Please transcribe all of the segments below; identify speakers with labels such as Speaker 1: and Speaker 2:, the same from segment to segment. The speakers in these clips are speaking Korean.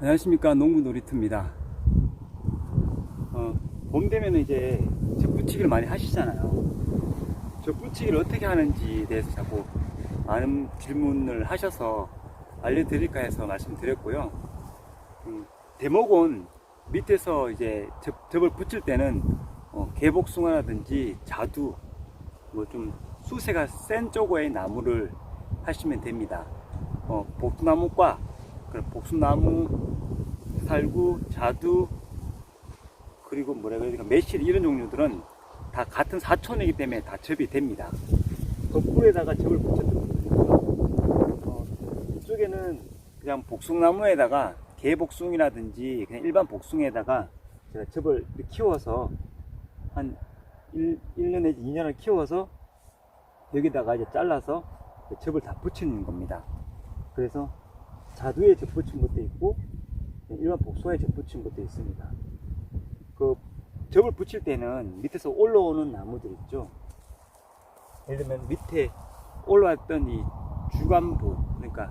Speaker 1: 안녕하십니까 농구 놀이터입니다. 어, 봄 되면 이제 접붙이기를 많이 하시잖아요. 접붙이기를 어떻게 하는지에 대해서 자꾸 많은 질문을 하셔서 알려드릴까 해서 말씀드렸고요. 음, 대목은 밑에서 이제 접, 접을 붙일 때는 어, 개복숭아라든지 자두 뭐 좀 수세가 센 쪽의 나무를 하시면 됩니다. 어, 복숭나무과 그런 복숭나무, 살구, 자두 그리고 뭐라 그래야 되까 매실 이런 종류들은 다 같은 사촌이기 때문에 다 접이 됩니다. 거꾸로에다가 접을 붙였거든요. 어, 이쪽에는 그냥 복숭나무에다가 개복숭이라든지 그냥 일반 복숭에다가 제가 접을 키워서 한 1, 1년 내지 2년을 키워서 여기다가 이제 잘라서 접을 다 붙이는 겁니다. 그래서 자두에 접 붙인 것도 있고 일반 복숭아에 접 붙인 것도 있습니다. 그 접을 붙일 때는 밑에서 올라오는 나무들 있죠. 예를 들면 밑에 올라왔던 이 주간부 그러니까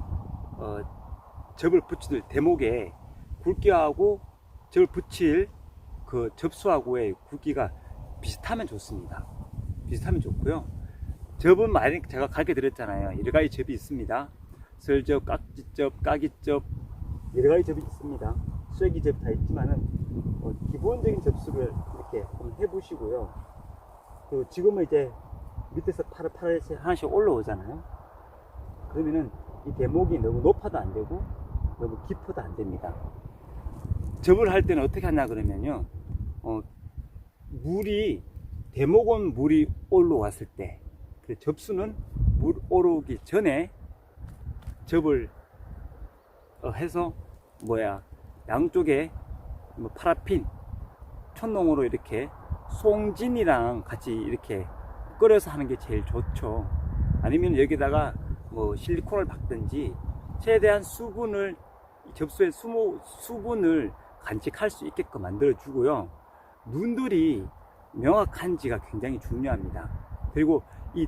Speaker 1: 어, 접을 붙일 대목에 굵기하고 접을 붙일 그 접수하고의 굵기가 비슷하면 좋습니다. 비슷하면 좋고요. 접은 많이 제가 가르쳐 드렸잖아요. 여러 가지 접이 있습니다. 설접, 깍지접, 까기접 여러 가지 접이 있습니다. 쐐기접 다 있지만은 어, 기본적인 접수를 이렇게 한번 해보시고요. 그 지금은 이제 밑에서 파릇파릇이 하나씩 올라오잖아요. 그러면은 이 대목이 너무 높아도 안 되고 너무 깊어도 안 됩니다. 접을 할 때는 어떻게 하냐 그러면요. 어, 물이 대목은 물이 올라왔을 때, 그 접수는 물 오르기 전에 접을 어, 해서 뭐야 양쪽에 뭐 파라핀 촌농으로 이렇게 송진이랑 같이 이렇게 끓여서 하는 게 제일 좋죠. 아니면 여기다가 뭐 실리콘을 박든지 최대한 수분을 접수의 수모, 수분을 간직할 수 있게끔 만들어 주고요. 눈들이 명확한지가 굉장히 중요합니다. 그리고 이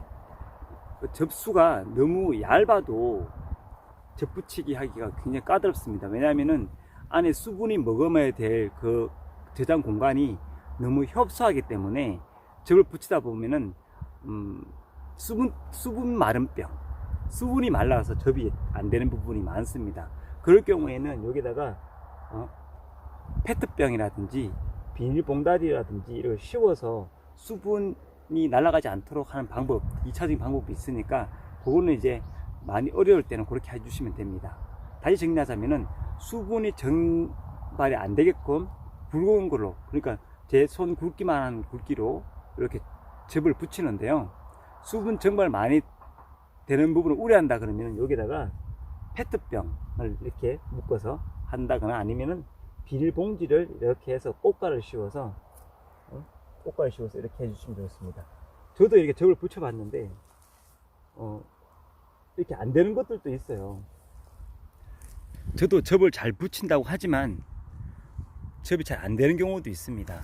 Speaker 1: 접수가 너무 얇아도 접붙이기 하기가 굉장히 까다롭습니다. 왜냐하면은 안에 수분이 머금어야 될 그 저장 공간이 너무 협소하기 때문에 접을 붙이다 보면은 음, 수분 수분 마른병, 수분이 말라서 접이 안 되는 부분이 많습니다. 그럴 경우에는 여기다가 어, 페트병이라든지 비닐봉다리라든지 이걸 씌워서 수분이 날아가지 않도록 하는 방법, 2차적인 방법이 있으니까 그거는 이제 많이 어려울 때는 그렇게 해주시면 됩니다. 다시 정리하자면은 수분이 정발이 안 되게끔 굵은 걸로, 그러니까 제 손 굵기만 한 굵기로 이렇게 접을 붙이는데요. 수분 정말 많이 되는 부분을 우려한다 그러면 여기다가 페트병을 이렇게 묶어서 한다거나 아니면은 비닐봉지를 이렇게 해서 꽃가를 씌워서 어? 꽃가를 씌워서 이렇게 해주시면 좋습니다. 저도 이렇게 접을 붙여봤는데 어, 이렇게 안 되는 것들도 있어요. 저도 접을 잘 붙인다고 하지만 접이 잘 안 되는 경우도 있습니다.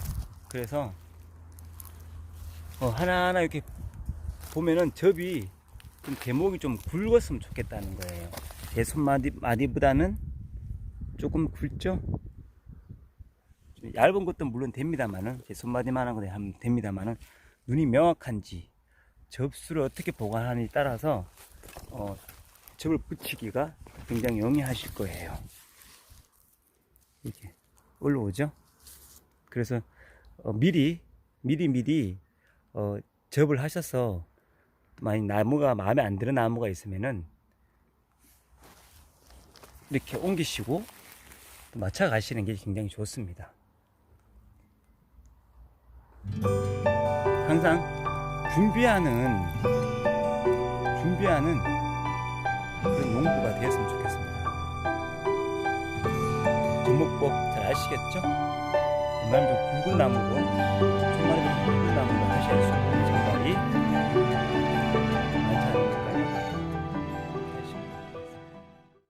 Speaker 1: 그래서 어, 하나하나 이렇게 보면은 접이 좀 대목이 좀 굵었으면 좋겠다는 거예요. 제 손마디보다는 조금 굵죠? 좀 얇은 것도 물론 됩니다만은 제 손마디만한 거 하면 됩니다만은 눈이 명확한지 접수를 어떻게 보관하느냐에 따라서 어, 접을 붙이기가 굉장히 용이하실 거예요. 이게 올라오죠? 그래서 어, 미리 미리 미리 어, 접을 하셔서 만약 나무가 마음에 안 드는 나무가 있으면은 이렇게 옮기시고 또 맞춰 가시는 게 굉장히 좋습니다. 항상 준비하는 준비하는 그런 농부가 되었으면 좋겠습니다. 접목법 잘 아시겠죠? 웬만하면 좀 굵은 나무로 정말 굵은 나무로 하셔야 수분이 정발이